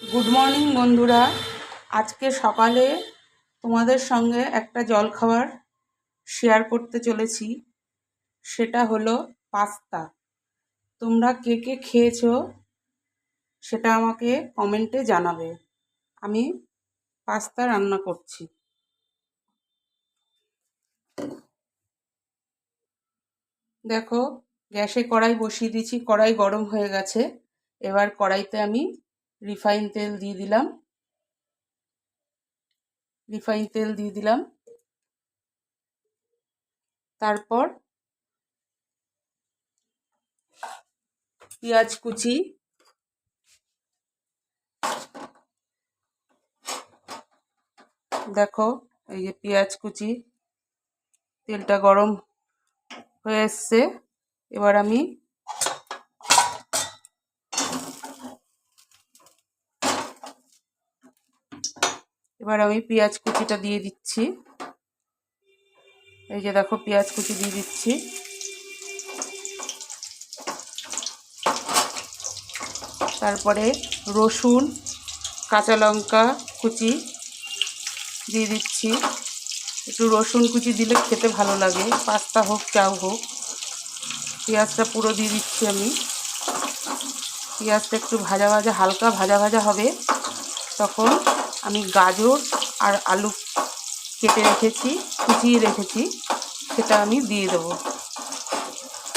Good morning বন্ধুরা। আজকে সকালে তোমাদের সঙ্গে একটা জলখাবার শেয়ার করতে চলেছি। সেটা হলো পাস্তা। তোমরা কে কে খেয়েছো সেটা আমাকে কমেন্টে জানাবে। আমি পাস্তা রান্না করছি। দেখো, গ্যাসে কড়াই বসিয়ে দিয়েছি। কড়াই গরম হয়ে গেছে। এবার কড়াইতে আমি রিফাইন তেল দিয়ে দিলাম। রিফাইন তেল দিয়ে দিলাম। তারপর পেঁয়াজ কুচি, দেখো এই যে পেঁয়াজ কুচি, তেলটা গরম হয়ে এসছে। এবার আমি এবার আমি পেঁয়াজ কুচিটা দিয়ে দিচ্ছি। এই যে দেখো পেঁয়াজ কুচি দিয়ে দিচ্ছি। তারপরে রসুন, কাঁচা লঙ্কা কুচি দিয়ে দিচ্ছি। একটু রসুন কুচি দিলে খেতে ভালো লাগে, পাস্তা হোক, চাউ হোক। পেঁয়াজটা পুরো দিয়ে দিচ্ছি আমি। পেঁয়াজটা একটু ভাজা ভাজা, হালকা ভাজা ভাজা হবে। তখন আমি গাজর আর আলু কেটে রেখেছি, কুচিয়ে রেখেছি, সেটা আমি দিয়ে দেবো।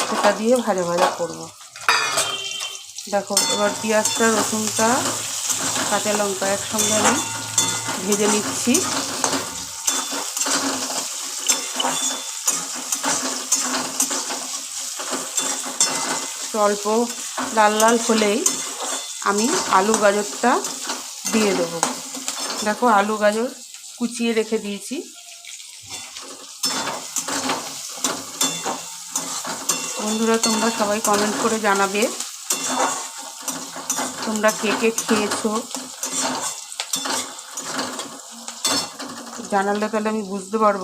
সেটা দিয়ে ভাজা ভাজা করব। দেখো, এবার পেঁয়াজটা, রসুনটা, কাঁচা লঙ্কা একসঙ্গে আমি ভেজে নিচ্ছি। অল্প লাল লাল হলেই আমি আলু গাজরটা দিয়ে দেবো। দেখো আলু, গাজর কুচিয়ে রেখে দিয়েছি। বন্ধুরা, তোমরা সবাই কমেন্ট করে জানাবে তোমরা কে কে খেয়েছো। জানালে তাহলে আমি বুঝতে পারব।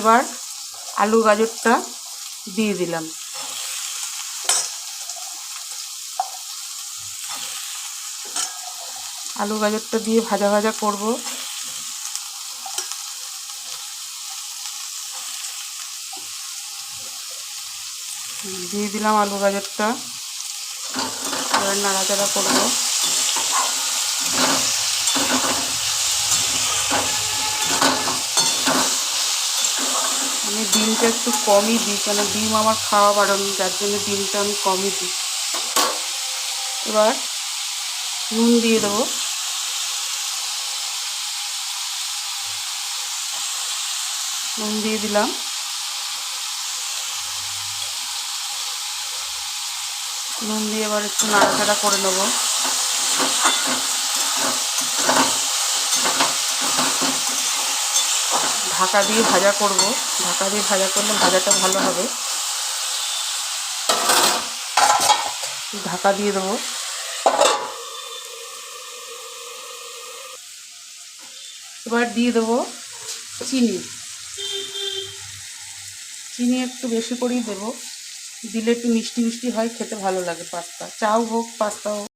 এবার আলু, গাজরটা দিয়ে দিলাম। আলু গাজরটা দিয়ে ভাজা ভাজা করব। দিয়ে দিলাম আলু গাজরটা। এবার নাড়াচাড়া করব। আমি ডিমটা একটু কমই দিই, কেন ডিম আমার খাওয়া বাড়ান যার জন্য ডিমটা আমি কমই দিই। এবার নুন দিয়ে দেবো নুন দিয়ে দিলাম। নুন দিয়ে এবার একটু নাড়াচাড়া করে নেব। ঢাকা দিয়ে ভাজা করব। ঢাকা দিয়ে ভাজা করলে ভাজাটা ভালো হবে। ঢাকা দিয়ে দেবো। এবার দিয়ে দেবো চিনি। চিনি একটু বেশি করেই দেবো। দিলে একটু মিষ্টি মিষ্টি হয়, খেতে ভালো লাগে পাস্তা। চাও হোক, পাস্তা হোক।